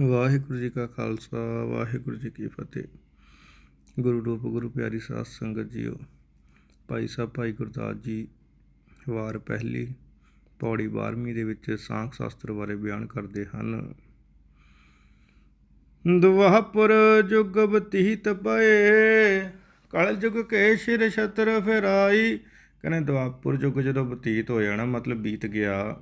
ਵਾਹਿਗੁਰੂ ਜੀ ਕਾ ਖਾਲਸਾ, ਵਾਹਿਗੁਰੂ ਜੀ ਕੀ ਫਤਿਹ। ਗੁਰੂ ਰੂਪ, ਗੁਰੂ ਪਿਆਰੀ ਸਾਧ ਸੰਗਤ ਜੀਓ, ਭਾਈ ਸਾਹਿਬ, ਭਾਈ ਗੁਰਦਾਸ ਜੀ, ਵਾਰ ਪਹਿਲੀ ਪੌੜੀ 12ਵੀਂ ਦੇ ਵਿੱਚ ਸਾਂਖ ਸ਼ਾਸਤਰ ਬਾਰੇ ਬਿਆਨ ਕਰਦੇ ਹਨ। ਦੁਆਪੁਰ ਜੁਗ ਬਤੀਤ ਪਏ, ਕਲ ਜੁਗ ਕੇ ਸ਼ਿਰ ਛਤਰ ਫਿਰਾਈ। ਕਹਿੰਦੇ ਦੁਆਪੁਰ ਜੁਗ ਜਦੋਂ ਬਤੀਤ ਹੋ ਜਾਣਾ, ਮਤਲਬ ਬੀਤ ਗਿਆ,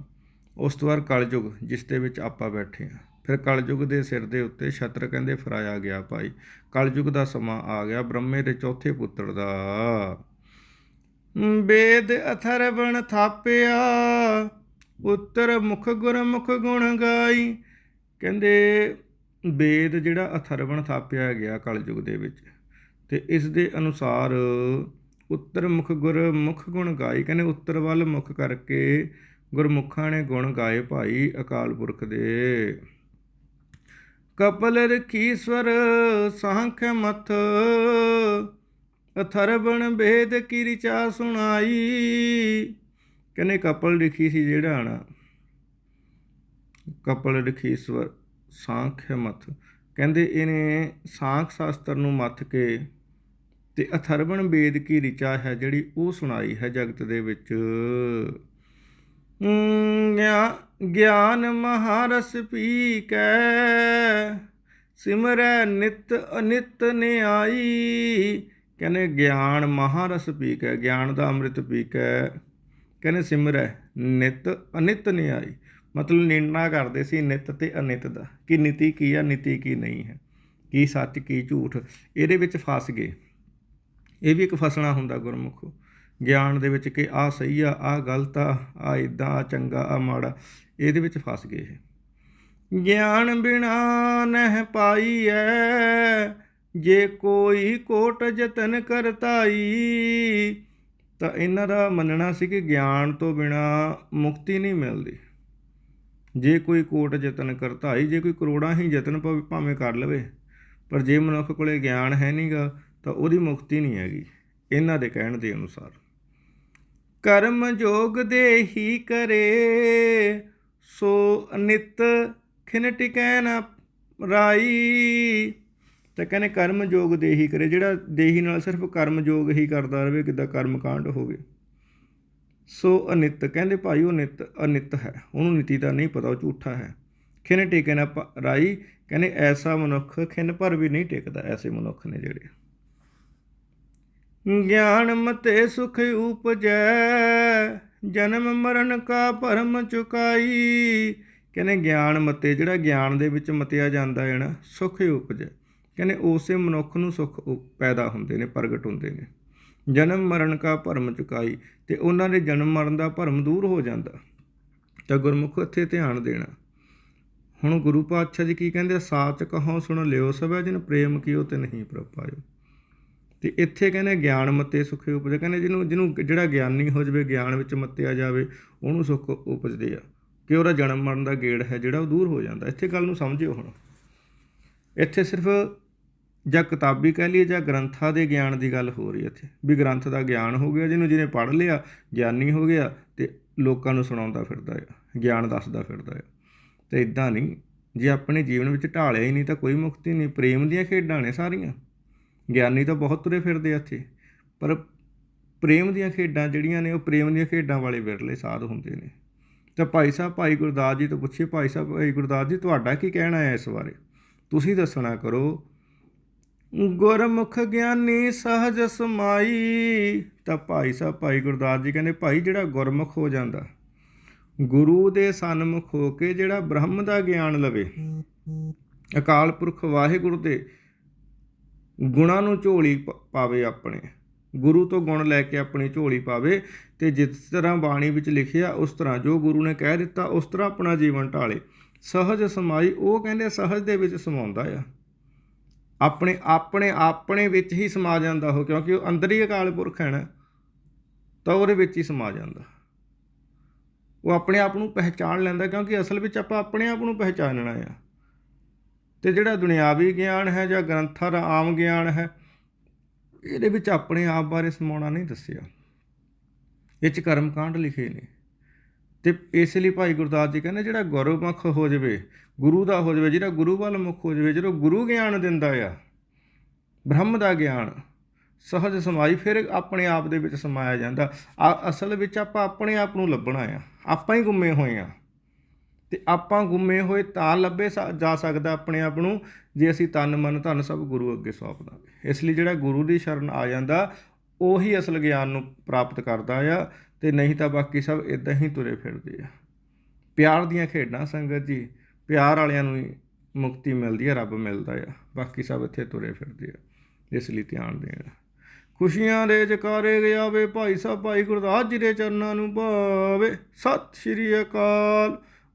ਉਸ ਤੋਂ ਬਾਅਦ ਕਲਯੁਗ ਜਿਸ ਦੇ ਵਿੱਚ ਆਪਾਂ ਬੈਠੇ ਹਾਂ। ਫਿਰ ਕਲਯੁਗ ਦੇ ਸਿਰ ਦੇ ਉੱਤੇ ਛਤਰ ਕਹਿੰਦੇ ਫਰਾਇਆ ਗਿਆ ਭਾਈ। ਕਲਯੁਗ ਦਾ ਸਮਾਂ ਆ ਗਿਆ ਬ੍ਰਹਮੇ ਦੇ ਚੌਥੇ ਪੁੱਤਰ ਦਾ। ਵੇਦ ਅਥਰਵਣ ਥਾਪਿਆ ਉੱਤਰ ਮੁਖ ਗੁਰਮੁਖ ਗੁਣ ਗਾਈ। ਕਹਿੰਦੇ ਵੇਦ ਜਿਹੜਾ ਅਥਰਵਣ ਥਾਪਿਆ ਗਿਆ ਕਲਯੁਗ ਦੇ ਵਿੱਚ, ਤੇ ਇਸ ਦੇ ਅਨੁਸਾਰ ਉੱਤਰ ਮੁਖ ਗੁਰਮੁਖ ਗੁਣ ਗਾਈ। ਕਹਿੰਦੇ ਉੱਤਰ ਵੱਲ ਮੁਖ ਕਰਕੇ ਗੁਰਮੁਖਾਂ ਨੇ ਗੁਣ ਗਾਏ ਭਾਈ ਅਕਾਲ ਪੁਰਖ ਦੇ। ਕਪਲ ਰਖੀਸਵਰ ਸਾਂਖ ਮਥ, ਅਥਰਵਣ ਭੇਦ ਕੀ ਰਿਚਾ ਸੁਣਾਈ। ਕਹਿੰਦੇ ਕਪਲ ਲਿਖੀ ਸੀ ਜਿਹੜਾ ਨਾ? ਕਪਲ ਰਖੀਸਵਰ ਸਾਂਖ ਮਥ। ਕਹਿੰਦੇ ਇਹਨੇ ਸਾਂਖ ਸ਼ਾਸਤਰ ਨੂੰ ਮੱਥ ਕੇ ਤੇ ਅਥਰਵਣ ਵੇਦ ਕੀ ਰਿਚਾ ਹੈ ਜਿਹੜੀ ਉਹ ਸੁਣਾਈ ਹੈ ਜਗਤ ਦੇ ਵਿੱਚ। ਗਿਆਨ ਮਹਾਰਸ ਪੀ ਕੈ ਸਿਮਰੈ ਨਿਤ ਅਨਿਤ ਨਿਆਈ। ਕਹਿੰਦੇ ਗਿਆਨ ਮਹਾਰਸ ਪੀ ਕੈ ਗਿਆਨ ਦਾ ਅੰਮ੍ਰਿਤ ਪੀ ਕੈ ਕਹਿੰਦੇ ਸਿਮਰੈ ਨਿਤ ਅਨਿਤ ਨਿਆਈ। ਮਤਲਬ ਨਿਰਣਾ ਕਰਦੇ ਸੀ ਨਿਤ ਤੇ ਅਨਿਤ ਦਾ, ਕਿ ਨੀਤੀ ਕੀ ਆ, ਨੀਤੀ ਕੀ ਨਹੀਂ ਹੈ, ਕੀ ਸੱਚ, ਕੀ ਝੂਠ। ਇਹਦੇ ਵਿੱਚ ਫਸ ਗਏ। ਇਹ ਵੀ ਇੱਕ ਫਸਣਾ ਹੁੰਦਾ ਗੁਰਮੁਖੋ। ਗਿਆਨ ਦੇ ਵਿੱਚ ਕਿ ਆ ਸਹੀ ਆ ਆ ਗਲਤ ਆ ਆ ਇਦਾਂ ਆ ਚੰਗਾ ਆ ਮਾੜਾ, ਇਹਦੇ ਵਿੱਚ ਫਸ ਗਏ ਇਹ। ਗਿਆਨ ਬਿਨਾ ਨਹਿ ਪਾਈ ਐ ਜੇ ਕੋਈ ਕੋਟ ਜਤਨ ਕਰਤਾਈ, ਤਾਂ ਇਹਨਾਂ ਦਾ ਮੰਨਣਾ ਸੀ ਕਿ ਗਿਆਨ ਤੋਂ ਬਿਨਾ ਮੁਕਤੀ ਨਹੀਂ ਮਿਲਦੀ। ਜੇ ਕੋਈ ਕੋਟ ਯਤਨ ਕਰਤਾਈ, ਜੇ ਕੋਈ ਕਰੋੜਾਂ ਹੀ ਯਤਨ ਭਾਵੇਂ ਭਾਵੇਂ ਕਰ ਲਵੇ, ਪਰ ਜੇ ਮਨੁੱਖ ਕੋਲੇ ਗਿਆਨ ਹੈ ਨਹੀਂਗਾ ਤਾਂ ਉਹਦੀ ਮੁਕਤੀ ਨਹੀਂ ਹੈਗੀ, ਇਹਨਾਂ ਦੇ ਕਹਿਣ ਦੇ ਅਨੁਸਾਰ। ਕਰਮ ਜੋਗ ਦੇ ਕਰੇ, ਸੋ ਅਨਿਤ ਖਿਨ ਟਿਕੈ ਨਾ ਰਾਈ। ਤਾਂ ਕਹਿੰਦੇ ਕਰਮ ਜੋਗ ਦੇ ਕਰੇ, ਜਿਹੜਾ ਦੇਹੀ ਨਾਲ ਸਿਰਫ ਕਰਮ ਜੋਗ ਹੀ ਕਰਦਾ ਰਹੇ, ਕਿਦਾਂ ਕਰਮ ਕਾਂਡ ਹੋਵੇ। ਸੋ ਅਨਿਤ, ਕਹਿੰਦੇ ਭਾਈ ਉਹ ਨਿਤ, ਅਨਿਤ ਹੈ, ਉਹਨੂੰ ਨੀਤੀ ਦਾ ਨਹੀਂ ਪਤਾ, ਉਹ ਝੂਠਾ ਹੈ। ਖਿਨ ਟਿਕੈ ਨਾ ਪ- ਰਾਈ, ਕਹਿੰਦੇ ਐਸਾ ਮਨੁੱਖ ਖਿਨ ਪਰ ਵੀ ਨਹੀਂ ਟਿਕਦਾ, ਐਸੇ ਮਨੁੱਖ ਨੇ ਜਿਹੜੇ। ਗਿਆਨ ਮਤੇ ਸੁਖ ਉਪਜੈ, ਜਨਮ ਮਰਨ ਕਾ ਭਰਮ ਚੁਕਾਈ। ਕਹਿੰਦੇ ਗਿਆਨ ਮਤੇ, ਜਿਹੜਾ ਗਿਆਨ ਦੇ ਵਿੱਚ ਮਤਿਆ ਜਾਂਦਾ ਹੈ ਨਾ, ਸੁਖ ਉਪਜੈ। ਕਹਿੰਦੇ ਉਸੇ ਮਨੁੱਖ ਨੂੰ ਸੁਖ ਉ- ਪੈਦਾ ਹੁੰਦੇ ਨੇ, ਪ੍ਰਗਟ ਹੁੰਦੇ ਨੇ। ਜਨਮ ਮਰਨ ਕਾ ਭਰਮ ਚੁਕਾਈ, ਤੇ ਉਹਨਾਂ ਦੇ ਜਨਮ ਮਰਨ ਦਾ ਭਰਮ ਦੂਰ ਹੋ ਜਾਂਦਾ। ਤਾਂ ਗੁਰਮੁਖ ਇੱਥੇ ਧਿਆਨ ਦੇਣਾ। ਹੁਣ ਗੁਰੂ ਪਾਤਸ਼ਾਹ ਜੀ ਕੀ ਕਹਿੰਦੇ ਸਾਚ ਕਹੋ ਸੁਣ ਲਿਓ ਸਭੈ ਜਿਨ ਪ੍ਰੇਮ ਕੀਓ ਤੇ ਨਹੀਂ ਪ੍ਰਪਾਇਓ ਤੇ ਇੱਥੇ ਕਹਿੰਦੇ ਗਿਆਨ ਮਤੇ ਸੁਖੇ ਉਪਜੇ ਕਹਿੰਦੇ ਜਿਹਨੂੰ ਜਿਹਨੂੰ ਜਿਹੜਾ ਗਿਆਨੀ ਹੋ ਜਾਵੇ, ਗਿਆਨ ਵਿੱਚ ਮੱਤਿਆ ਜਾਵੇ, ਉਹਨੂੰ ਸੁਖ ਉਪਜਦੇ ਆ। ਕਿ ਉਹਦਾ ਜਨਮ ਮਰਨ ਦਾ ਗੇੜ ਹੈ, ਜਿਹੜਾ ਉਹ ਦੂਰ ਹੋ ਜਾਂਦਾ। ਇੱਥੇ ਗੱਲ ਨੂੰ ਸਮਝਿਓ ਹੁਣ। ਇੱਥੇ ਸਿਰਫ ਜਾਂ ਕਿਤਾਬੀ ਕਹਿ ਲਈਏ ਜਾਂ ਗ੍ਰੰਥਾਂ ਦੇ ਗਿਆਨ ਦੀ ਗੱਲ ਹੋ ਰਹੀ ਹੈ ਇੱਥੇ। ਵੀ ਗ੍ਰੰਥ ਦਾ ਗਿਆਨ ਹੋ ਗਿਆ, ਜਿਹਨੂੰ ਜਿਹਨੇ ਪੜ੍ਹ ਲਿਆ, ਗਿਆਨੀ ਹੋ ਗਿਆ ਤੇ ਲੋਕਾਂ ਨੂੰ ਸੁਣਾਉਂਦਾ ਫਿਰਦਾ ਹੈ ਗਿਆਨ ਦੱਸਦਾ ਫਿਰਦਾ ਹੈ ਤੇ ਇਦਾਂ ਨਹੀਂ, ਜੇ ਆਪਣੇ ਜੀਵਨ ਵਿੱਚ ਢਾਲਿਆ ਹੀ ਨਹੀਂ ਤਾਂ ਕੋਈ ਮੁਕਤੀ ਨਹੀਂ। ਪ੍ਰੇਮ ਦੀਆਂ ਖੇਡਾਂ ਨੇ ਸਾਰੀਆਂ। ਗਿਆਨੀ ਤਾਂ ਬਹੁਤ ਤੁਰੇ ਫਿਰਦੇ ਆ ਇੱਥੇ, ਪਰ ਪ੍ਰੇਮ ਦੀਆਂ ਖੇਡਾਂ ਜਿਹੜੀਆਂ ਨੇ ਉਹ ਪ੍ਰੇਮ ਦੀਆਂ ਖੇਡਾਂ ਵਾਲੇ ਵਿਰਲੇ ਸਾਧ ਹੁੰਦੇ ਨੇ। ਤਾਂ ਭਾਈ ਸਾਹਿਬ, ਭਾਈ ਗੁਰਦਾਸ ਜੀ ਤੋਂ ਪੁੱਛੇ ਭਾਈ ਸਾਹਿਬ, ਭਾਈ ਗੁਰਦਾਸ ਜੀ, ਤੁਹਾਡਾ ਕੀ ਕਹਿਣਾ ਹੈ ਇਸ ਬਾਰੇ? ਤੁਸੀਂ ਦੱਸਣਾ ਕਰੋ, ਗੁਰਮੁਖ ਗਿਆਨੀ ਸਹਜ ਸਮਾਈ। ਤਾਂ ਭਾਈ ਸਾਹਿਬ, ਭਾਈ ਗੁਰਦਾਸ ਜੀ ਕਹਿੰਦੇ, ਭਾਈ ਜਿਹੜਾ ਗੁਰਮੁਖ ਹੋ ਜਾਂਦਾ, ਗੁਰੂ ਦੇ ਸਨਮੁਖ ਹੋ ਕੇ ਜਿਹੜਾ ਬ੍ਰਹਮ ਦਾ ਗਿਆਨ ਲਵੇ, ਅਕਾਲ ਪੁਰਖ ਵਾਹਿਗੁਰੂ ਦੇ ਗੁਣਾਂ ਨੂੰ ਝੋਲੀ ਪ- ਪਾਵੇ ਆਪਣੇ। ਗੁਰੂ ਤੋਂ ਗੁਣ ਲੈ ਕੇ ਆਪਣੀ ਝੋਲੀ ਪਾਵੇ ਤੇ ਜਿਸ ਤਰ੍ਹਾਂ ਬਾਣੀ ਵਿੱਚ ਲਿਖਿਆ, ਉਸ ਤਰ੍ਹਾਂ ਜੋ ਗੁਰੂ ਨੇ ਕਹਿ ਦਿੱਤਾ, ਉਸ ਤਰ੍ਹਾਂ ਆਪਣਾ ਜੀਵਨ ਢਾਲੇ ਸਹਜ ਸਮਾਈ, ਉਹ ਕਹਿੰਦੇ ਸਹਜ ਦੇ ਵਿੱਚ ਸਮਾਉਂਦਾ ਆ। ਆਪਣੇ ਆਪਣੇ ਆਪਣੇ ਵਿੱਚ ਹੀ ਸਮਾ ਜਾਂਦਾ ਉਹ, ਕਿਉਂਕਿ ਉਹ ਅੰਦਰ ਹੀ ਅਕਾਲ ਪੁਰਖ ਹੈ ਨਾ, ਤਾਂ ਉਹਦੇ ਵਿੱਚ ਹੀ ਸਮਾ ਜਾਂਦਾ। ਉਹ ਆਪਣੇ ਆਪ ਨੂੰ ਪਹਿਚਾਣ ਲੈਂਦਾ, ਕਿਉਂਕਿ ਅਸਲ ਵਿੱਚ ਆਪਾਂ ਆਪਣੇ ਆਪ ਨੂੰ ਪਹਿਚਾਨਣਾ ਆ। ਤੇ ਜਿਹੜਾ ਦੁਨਿਆਵੀ ਗਿਆਨ ਹੈ ਜਾਂ ਗ੍ਰੰਥਾਂ ਦਾ ਆਮ ਗਿਆਨ ਹੈ, ਇਹਦੇ ਵਿੱਚ ਆਪਣੇ ਆਪ ਬਾਰੇ ਸਮਾਉਣਾ ਨਹੀਂ ਦੱਸਿਆ। ਇਹ ਚ ਕਰਮ ਕਾਂਡ ਲਿਖੇ ਨੇ। ਤੇ ਇਸ ਲਈ ਭਾਈ ਗੁਰਦਾਸ ਜੀ ਕਹਿੰਦੇ, ਜਿਹੜਾ ਗੁਰਮੁਖ ਹੋ ਜਾਵੇ, ਗੁਰੂ ਦਾ ਹੋ ਜਾਵੇ, ਜਿਹੜਾ ਗੁਰੂ ਵੱਲ ਮੁਖ ਹੋ ਜਾਵੇ, ਜਦੋਂ ਗੁਰੂ ਗਿਆਨ ਦਿੰਦਾ ਆ, ਬ੍ਰਹਮ ਦਾ ਗਿਆਨ, ਸਹਜ ਸਮਾਈ ਫਿਰ ਆਪਣੇ ਆਪ ਦੇ ਵਿੱਚ ਸਮਾਇਆ ਜਾਂਦਾ। ਆ- ਅਸਲ ਵਿੱਚ ਆਪਾਂ ਆਪਣੇ ਆਪ ਨੂੰ ਲੱਭਣਾ ਆ। ਆਪਾਂ ਹੀ ਗੁੰਮੇ ਹੋਏ ਆ। ਤੇ ਆਪਾਂ ਗੁੰਮੇ ਹੋਏ ਤਾਂ ਲੱਭੇ ਸਾ- ਜਾ ਸਕਦਾ ਆਪਣੇ ਆਪ ਨੂੰ, ਜੇ ਅਸੀਂ ਤਨ ਮਨ ਧਨ ਸਭ ਗੁਰੂ ਅੱਗੇ ਸੌਂਪ ਦਾਂਗੇ। ਇਸ ਲਈ ਜਿਹੜਾ ਗੁਰੂ ਦੀ ਸ਼ਰਨ ਆ ਜਾਂਦਾ, ਉਹੀ ਅਸਲ ਗਿਆਨ ਨੂੰ ਪ੍ਰਾਪਤ ਕਰਦਾ ਆ, ਤੇ ਨਹੀਂ ਤਾਂ ਬਾਕੀ ਸਭ ਇਦਾਂ ਹੀ ਤੁਰੇ ਫਿਰਦੇ ਆ। ਪਿਆਰ ਦੀਆਂ ਖੇਡਾਂ, ਸੰਗਤ ਜੀ, ਪਿਆਰ ਵਾਲਿਆਂ ਨੂੰ ਹੀ ਮੁਕਤੀ ਮਿਲਦੀ ਹੈ ਰੱਬ ਮਿਲਦਾ ਆ, ਬਾਕੀ ਸਭ ਇੱਥੇ ਤੁਰੇ ਫਿਰਦੇ ਆ, ਇਸ ਲਈ ਧਿਆਨ ਦੇਣ। ਖੁਸ਼ੀਆਂ ਦੇ ਜਕਾਰੇ ਗਿਆ ਵੇ ਭਾਈ ਸਾਹਿਬ, ਭਾਈ ਗੁਰਦਾਸ ਜੀ ਦੇ ਚਰਨਾਂ ਨੂੰ ਭਾਵੇ। ਸਤਿ ਸ਼੍ਰੀ ਅਕਾਲ।